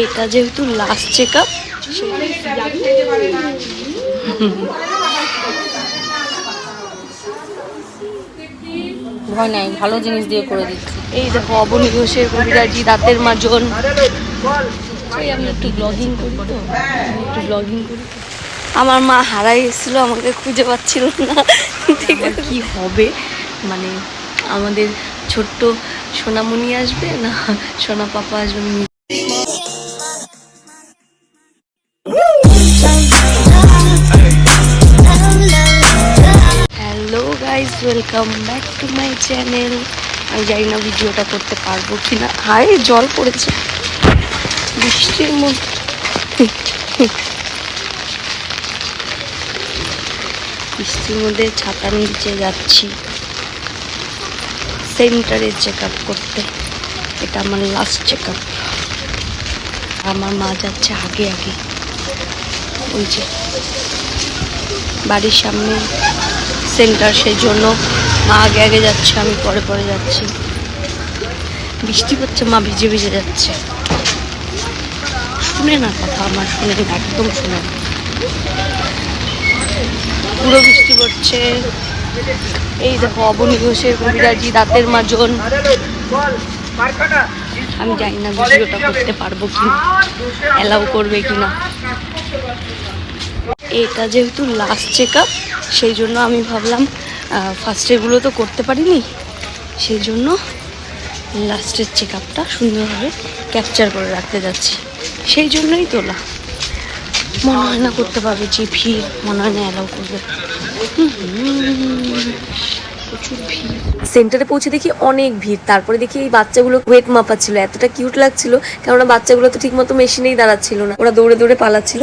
এটা যেহেতু last check up ভয় নাই ভালো জিনিস দিয়ে করে দিচ্ছি। এই দেখো অবনী ঘোষের কবিরাজি দাঁতের মাজন। আমি একটু ব্লগিং করি তো একটু ব্লগিং করি। আমার মা হারাই এসেছিল আমাকে খুঁজে পাচ্ছিল না। ঠিক আছে। কি হবে? মানে আমাদের ছোট্ট সোনামণি আসবে না সোনা পাপা আসবে welcome back to my channel আমি জানি না ভিডিওটা করতে পারব কি না হায়, জল পড়েছে। বৃষ্টির মধ্যে। বৃষ্টির মধ্যে ছাতার নিচে যাচ্ছি। সেন্টারে চেক আপ করতে। এটা আমার লাস্ট চেক আপ আমার মা যাচ্ছে আগে আগে। ওই যে, বাড়ির সামনে। সেন্টার সেই জন্য মা আগে আগে যাচ্ছে, আমি পরে পরে যাচ্ছি। বৃষ্টি পড়ছে, মা ভিজে ভিজে যাচ্ছে। শুনে না কথা আমার, শুনে একদম শুনে পুরো বৃষ্টি পড়ছে। এই দেখো, অবনী ঘোষের কবিরাজি, দাঁতের মাজন। আমি জানি না, ভিডিওটা করতে পারব কি অ্যালাউ করবে কি না এটা যেহেতু লাস্ট চেক আপ সেই জন্য আমি ভাবলাম ফার্স্ট এগুলো তো করতে পারিনি। সেই জন্য লাস্টের চেক আপটা সুন্দরভাবে ক্যাপচার করে রাখতে যাচ্ছি। সেই জন্যই তোলা মনে হয় না করতে পারবে, যে ভিড়, মনে হয় না অ্যালাউ করবে। সেন্টারে পৌঁছে দেখি অনেক ভিড়। তারপরে দেখি এই বাচ্চাগুলো ওয়েট মাপাচ্ছিল এতটা কিউট লাগছিল। কেননা বাচ্চাগুলো তো ঠিকমতো মেশিনেই দাঁড়াচ্ছিল না। ওরা দৌড়ে দৌড়ে পালাচ্ছিল।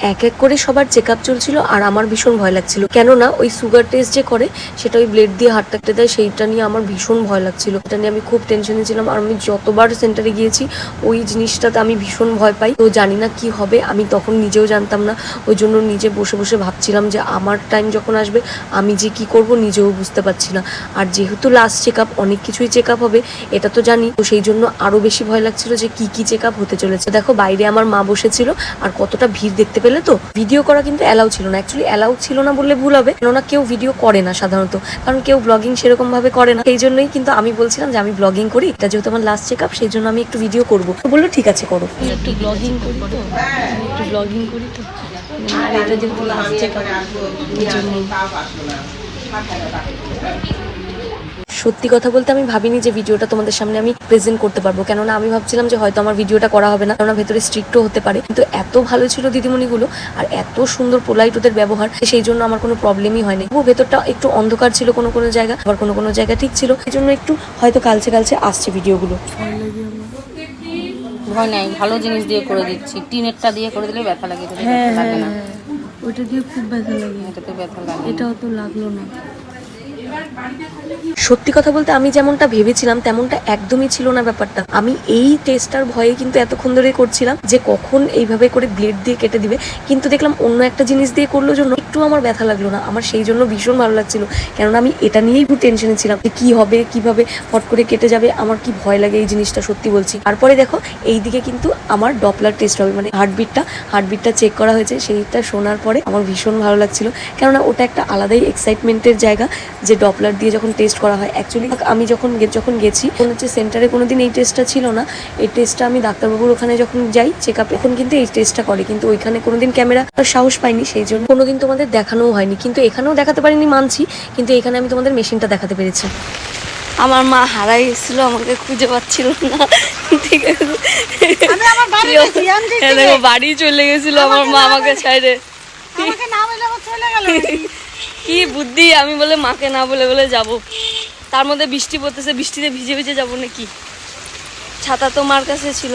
এক এক করে সবার চেক আপ চলছিল আর আমার ভীষণ ভয় লাগছিল। কেননা ওই সুগার টেস্ট যে করে, সেটা ওই ব্লেড দিয়ে হাত টাকতে দেয়, সেইটা নিয়ে আমার ভীষণ ভয় লাগছিল। এটা নিয়ে আমি খুব টেনশনে ছিলাম আর আমি যতবার সেন্টারে গিয়েছি, ওই জিনিসটাতে আমি ভীষণ ভয় পাই। তো জানি না কি হবে, আমি তখন নিজেও জানতাম না। ওই জন্য নিজে বসে বসে ভাবছিলাম যে আমার টাইম যখন আসবে, আমি যে কি করব নিজেও বুঝতে পারছি না। আর যেহেতু লাস্ট চেক আপ অনেক কিছুই চেক আপ হবে, এটা তো জানি। তো সেই জন্য আরও বেশি ভয় লাগছিল যে কি কি চেক আপ হতে চলেছে। দেখো বাইরে আমার মা বসেছিল, আর কতটা ভিড় দেখতে পেলে তো ভিডিও করা কিন্তু অ্যালাউ ছিল না। অ্যাকচুয়ালি অ্যালাউ ছিল না বললে ভুল হবে। কেননা কেউ ভিডিও করে না সাধারণত। কারণ কেউ ব্লগিং সেরকম ভাবে করে না। সেই জন্যই কিন্তু আমি বলছিলাম যে আমি ব্লগিং করি। এটা যেহেতু আমার লাস্ট চেক আপ সেই জন্য আমি একটু ভিডিও করব। তো বলল, ঠিক আছে, করো। একটু ব্লগিং করি তো। একটু ব্লগিং করি তো। আর এটা যেহেতু লাস্ট চেক আপ এই জন্যই। সত্যি কথা বলতে আমি ভাবিনি যে ভিডিওটা তোমাদের সামনে আমি প্রেজেন্ট করতে পারব। কেননা আমি ভাবছিলাম যে হয়তো আমার ভিডিওটা করা হবে না কেননা ভেতরে স্ট্রিক্টও হতে পারে। কিন্তু এত ভালো ছিল দিদিমণিগুলো আর এত সুন্দর পোলাইট ওদের ব্যবহার সেই জন্য আমার কোনো প্রবলেমই হয়নি। ও ভেতরটা একটু অন্ধকার ছিল কোনো কোনো জায়গা আবার কোনো কোনো জায়গা ঠিক ছিল। সেই জন্য একটু হয়তো কালচে কালচে আসছে ভিডিওগুলো। ভয় নাই ভালো জিনিস দিয়ে করে দিচ্ছি। টিনেরটা দিয়ে করে দিলে ব্যথা লাগে হ্যাঁ ব্যথা লাগে না। ওইটা দিয়ে খুব ব্যথা লাগে। এটাতে ব্যথা লাগে এটাও তো লাগল না। সত্যি কথা বলতে আমি যেমনটা ভেবেছিলাম, তেমনটা একদমই ছিল না ব্যাপারটা। আমি এই টেস্টটার ভয়ে কিন্তু এতক্ষণ ধরে করছিলাম যে কখন এইভাবে করে ব্লেড দিয়ে কেটে দিবে। কিন্তু দেখলাম অন্য একটা জিনিস দিয়ে করল জন্য একটু আমার ব্যথা লাগল না। আমার সেই জন্য ভীষণ ভালো লাগছিল। কেননা আমি এটা নিয়েই খুব টেনশনে ছিলাম যে কি হবে, কীভাবে ফট করে কেটে যাবে, আমার কি ভয় লাগে এই জিনিসটা সত্যি বলছি। তারপরে দেখো এই দিকে কিন্তু আমার ডপলার টেস্ট হবে মানে হার্টবিটটা হার্টবিটটা চেক করা হয়েছে। সেইটা শোনার পরে আমার ভীষণ ভালো লাগছিল। কেননা ওটা একটা আলাদাই এক্সাইটমেন্টের জায়গা যে ডপলার দিয়ে যখন টেস্ট করা হয়। অ্যাকচুয়ালি আমি যখন যখন গেছি মনে হচ্ছে সেন্টারে কোনোদিন এই টেস্টটা ছিল না। এই টেস্টটা আমি ডাক্তারবাবুর ওখানে যখন যাই চেক আপ এখন কিন্তু এই টেস্টটা করে। কিন্তু ওইখানে কোনোদিন ক্যামেরা সাহস পাইনি সেই জন্য কোনোদিন তোমাদের দেখানোও হয়নি। কিন্তু এখানেও দেখাতে পারিনি মানছি। কিন্তু এখানে আমি তোমাদের মেশিনটা দেখাতে পেরেছি। আমার মা হারাই এসেছিল আমাকে খুঁজে পাচ্ছিল না। ঠিক আছে হ্যাঁ, বাড়ি চলে গেছিল আমার মা আমাকে ছাইড়ে কি বুদ্ধি? আমি বলে মাকে না বলে বলে যাব। তার মধ্যে বৃষ্টি পড়তেছে বৃষ্টিতে ভিজে ভিজে যাব নাকি? ছাতা তো মার কাছে ছিল।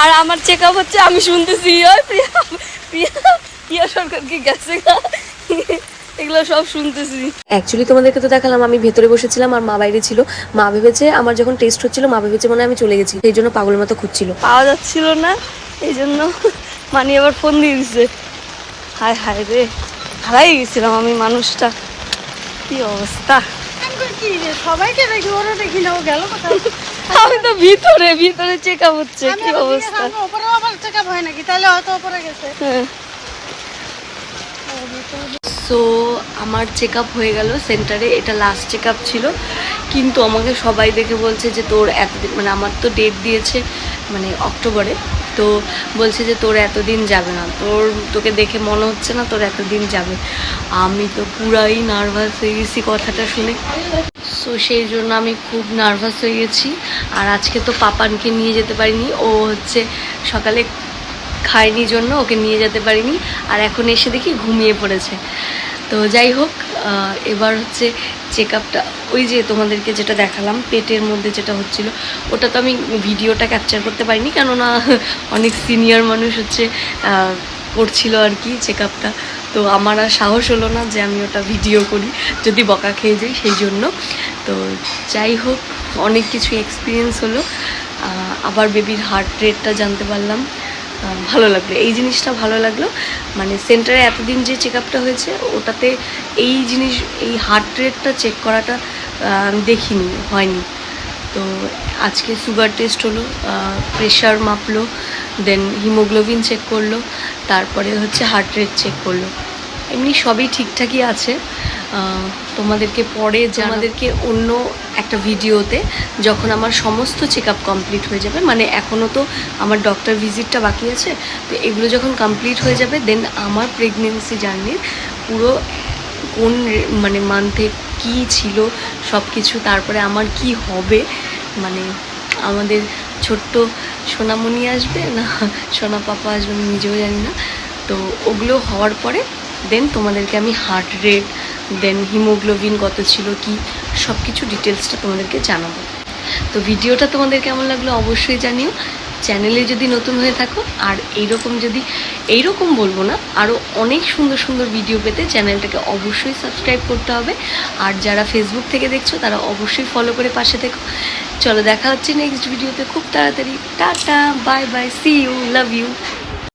আর আমার চেক আপ হচ্ছে আমি শুনতেছি প্রিয়া প্রিয়া প্রিয়া সরকার কি গেছে এগুলো সব শুনতেছি। অ্যাকচুয়ালি তোমাদেরকে তো দেখালাম আমি ভেতরে বসেছিলাম আর মা বাইরে ছিল। মা ভেবেছে আমার যখন টেস্ট হচ্ছিল মা ভেবেছে মনে আমি চলে গেছি। সেই জন্য পাগলের মতো খুঁজছিল। পাওয়া যাচ্ছিল না এই জন্য মানি আবার ফোন দিয়ে দিছে। হায় হায় রে হারাই গেছিলাম আমি মানুষটা। কি অবস্থা? সবাইকে দেখি ওরা দেখি না ও গেল আমি তো ভিতরে ভিতরে চেক আপ হচ্ছে কি অবস্থা? ওপরেও আবার চেক আপ হয় নাকি? তাহলে হয়তো ওপরে গেছে। হ্যাঁ। সো আমার চেক আপ হয়ে গেল সেন্টারে এটা লাস্ট চেক আপ ছিল। কিন্তু আমাকে সবাই দেখে বলছে যে তোর এতদিন মানে আমার তো ডেট দিয়েছে মানে অক্টোবরে। তো বলছে যে তোর এতদিন যাবে না। তোর, তোকে দেখে মনে হচ্ছে না তোর এতদিন যাবে। আমি তো পুরাই নার্ভাস হয়ে গেছি কথাটা শুনে। সো সেই জন্য আমি খুব নার্ভাস হয়ে গেছি। আর আজকে তো পাপানকে নিয়ে যেতে পারিনি। ও হচ্ছে সকালে খায়নি জন্য ওকে নিয়ে যেতে পারিনি। আর এখন এসে দেখি ঘুমিয়ে পড়েছে। তো যাই হোক এবার হচ্ছে চেক আপটা ওই যে তোমাদেরকে যেটা দেখালাম, পেটের মধ্যে যেটা হচ্ছিল, ওটা তো আমি ভিডিওটা ক্যাপচার করতে পারিনি, কেননা অনেক সিনিয়র মানুষ হচ্ছে করছিল আর কি চেক তো আমার আর সাহস হলো না যে আমি ওটা ভিডিও করি, যদি বকা খেয়ে যাই, সেই জন্য। তো যাই হোক, অনেক কিছু এক্সপিরিয়েন্স হলো। আবার বেবির হার্ট রেটটা জানতে পারলাম। ভালো লাগল। এই জিনিসটা ভালো লাগল। মানে সেন্টারে এতদিন যে চেক আপটা হয়েছে, ওটাতে এই জিনিস, এই হার্ট রেটটা চেক করাটা আমি দেখিনি, হয়নি। তো আজকে সুগার টেস্ট হলো প্রেশার মাপলো দেন হিমোগ্লোবিন চেক করল, তারপরে হচ্ছে হার্ট রেট চেক করল। এমনি সবই ঠিকঠাকই আছে। তোমাদেরকে পরে আমাদেরকে অন্য একটা ভিডিওতে যখন আমার সমস্ত চেক আপ কমপ্লিট হয়ে যাবে মানে এখনও তো আমার ডক্টর ভিজিটটা বাকি আছে তো এগুলো যখন কমপ্লিট হয়ে যাবে দেন আমার প্রেগনেন্সি জার্নির পুরো কোন মানে মান্থে কি ছিল সব কিছু তারপরে আমার কি হবে মানে আমাদের ছোট্ট সোনামণি আসবে না সোনা পাপা আসবে আমি নিজেও জানি না তো ওগুলো হওয়ার পরে দেন তোমাদেরকে আমি হার্ট রেট দেন হিমোগ্লোবিন কত ছিল, কি সব কিছু ডিটেলসটা তোমাদেরকে জানাব। তো ভিডিওটা তোমাদের কেমন লাগল অবশ্যই জানিও। চ্যানেলে যদি নতুন হয়ে থাকো, আর এইরকম যদি, এইরকম বলব না আরও অনেক সুন্দর সুন্দর ভিডিও পেতে চ্যানেলটাকে অবশ্যই সাবস্ক্রাইব করতে হবে। আর যারা ফেসবুক থেকে দেখছ, তারা অবশ্যই ফলো করে পাশে থেকো। চলো দেখা হচ্ছে নেক্সট ভিডিওতে খুব তাড়াতাড়ি। Tata bye bye see you love you